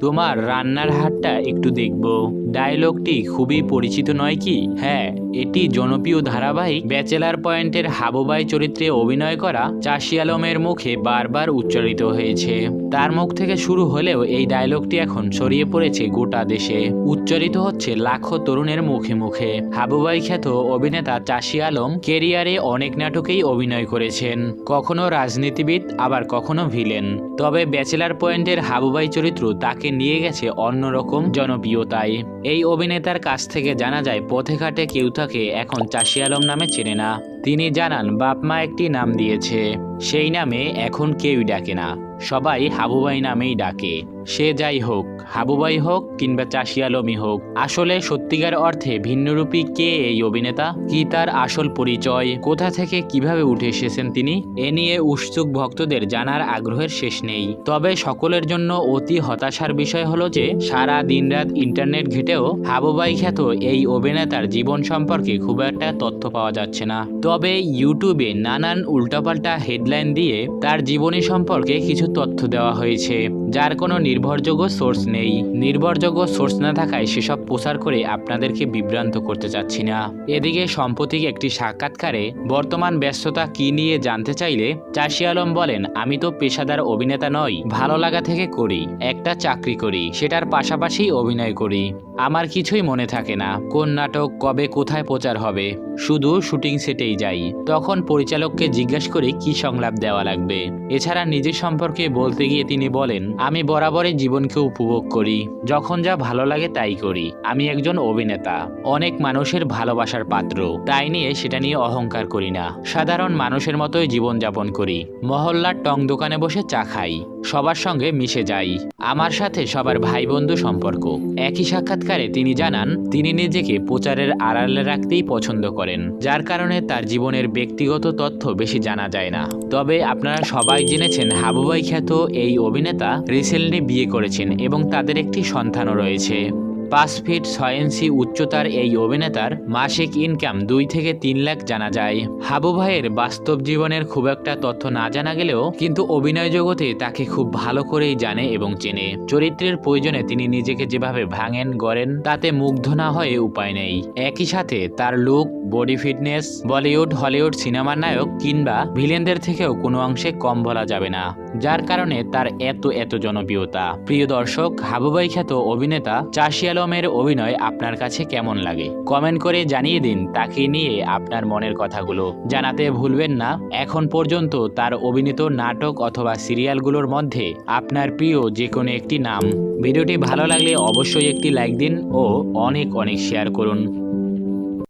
তোমার রান্নার হাতটা একটু দেখব। ডায়লগটি খুবই পরিচিত নয় কি? হ্যাঁ এটি জনপ্রিয় ধারাবাহিক ব্যাচেলার পয়েন্টের হাবুবাই চরিত্রে অভিনয় করা চাষি আলমের মুখে বারবার উচ্চারিত হয়েছে। তার মুখ থেকে শুরু হলেও এই ডায়লগটি এখন ছড়িয়ে পড়েছে গোটা দেশে। উচ্চারিত হচ্ছে লাখো তরুণের মুখে মুখে। হাবুবাই খ্যাত অভিনেতা চাষি আলম কেরিয়ারে অনেক নাটকেই অভিনয় করেছেন। কখনো রাজনীতিবিদ, আবার কখনো ভিলেন। তবে ব্যাচেলার পয়েন্টের হাবুবাই চরিত্র তাকে নিয়ে গেছে অন্যরকম জনপ্রিয়তায়। এই অভিনেতার কাছ থেকে জানা যায়, পথে ঘাটে কেউ তাকে এখন চাষি আলম নামে চেনে না। তিনি জানান বাপমা একটি নাম দিয়েছে। সেই নামে এখন কেউই ডাকে না। সবাই হাবুবাই নামেই ডাকে। সে যাই হোক হাবুবাই হোক কিংবা চাষি আলমই হোক, আসলে সত্যিকার অর্থে ভিন্নরূপী কে এই অভিনেতা? কি তার আসল পরিচয়? কোথা থেকে কীভাবে উঠে এসেছেন তিনি? এ নিয়ে উৎসুক ভক্তদের জানার আগ্রহের শেষ নেই। তবে সকলের জন্য অতি হতাশার বিষয় হলো যে, সারা দিনরাত ইন্টারনেট ঘেটেও হাবুবাই খ্যাত এই অভিনেতার জীবন সম্পর্কে খুব একটা তথ্য পাওয়া যাচ্ছে না। তবে ইউটিউবে নানান উল্টাপাল্টা হেডলাইন দিয়ে তার জীবনী সম্পর্কে কিছু তথ্য দেওয়া হয়েছে, যার কোনো নির্ভরযোগ্য সোর্স নেই। নির্ভরযোগ্য সোর্স না থাকায় সেসব প্রচার করে আপনাদেরকে বিভ্রান্ত করতে চাচ্ছি না। এদিকে সম্প্রতি একটি সাক্ষাৎকারে বর্তমান ব্যস্ততা কি নিয়ে জানতে চাইলে চাষি আলম বলেন, আমি তো পেশাদার অভিনেতা নই, ভালো লাগা থেকে করি, একটা চাকরি করি, সেটার পাশাপাশি অভিনয় করি। আমার কিছুই মনে থাকে না, কোন নাটক কবে কোথায় প্রচার হবে। শুধু শুটিং সেটেই যাই। তখন পরিচালককে জিজ্ঞেস করি, কি সংলাপ দেওয়া লাগবে? এছাড়া নিজের সম্পর্কে বলতে গিয়ে তিনি বলেন, আমি বরাবরই জীবনকে উপভোগ করি। যখন যা ভালো লাগে তাই করি। আমি একজন অভিনেতা। অনেক মানুষের ভালোবাসার পাত্র। তাই নিয়ে সেটা নিয়ে অহংকার করি না। সাধারণ মানুষের মতোই জীবনযাপন করি। মহল্লার টং দোকানে বসে চা খাই। সবার সঙ্গে মিশে যাই। আমার সাথে সবার ভাই বন্ধু সম্পর্ক। একই সাক্ষাৎকারে তিনি জানান, তিনি নিজেকে প্রচারের আড়ালে রাখতেই পছন্দ করেন, যার কারণে তার জীবনের ব্যক্তিগত তথ্য বেশি জানা যায় না। তবে আপনারা সবাই জেনেছেন হাবুবাই খ্যাত এই অভিনেতা রিসেন্টলি বিয়ে করেছেন এবং তাদের একটি সন্তানও রয়েছে। পাঁচ ফিট ছয় ইঞ্চি উচ্চতার এই অভিনেতার মাসিক ইনকাম দুই থেকে তিন লাখ জানা যায়। হাবু ভাইয়ের বাস্তব জীবনের খুব একটা তথ্য না জানা গেলেও কিন্তু অভিনয় জগতে তাকে খুব ভালো করেই জানে এবং চেনে। চরিত্রের প্রয়োজনে তিনি নিজেকে যেভাবে ভাঙেন, গড়েন, তাতে মুগ্ধ না হয়ে উপায় নেই। একই সাথে তার look body fitness Bollywood Hollywood সিনেমার নায়ক কিংবা ভিলেনদের থেকেও কোনো অংশে কম বলা যাবে না, যার কারণে তার এত এত জনপ্রিয়তা। প্রিয় দর্শক হাবুবাই খ্যাত অভিনেতা চাষি আলমের অভিনয় আপনার কাছে কেমন লাগে? কমেন্ট করে জানিয়ে দিন, তাকে নিয়ে আপনার মনের কথাগুলো। জানাতে ভুলবেন না। এখন পর্যন্ত তার অভিনীত নাটক অথবা সিরিয়ালগুলোর মধ্যে আপনার প্রিয় যে কোনো একটি নাম। ভিডিওটি ভালো লাগলে অবশ্যই একটি লাইক দিন ও অনেক অনেক শেয়ার করুন।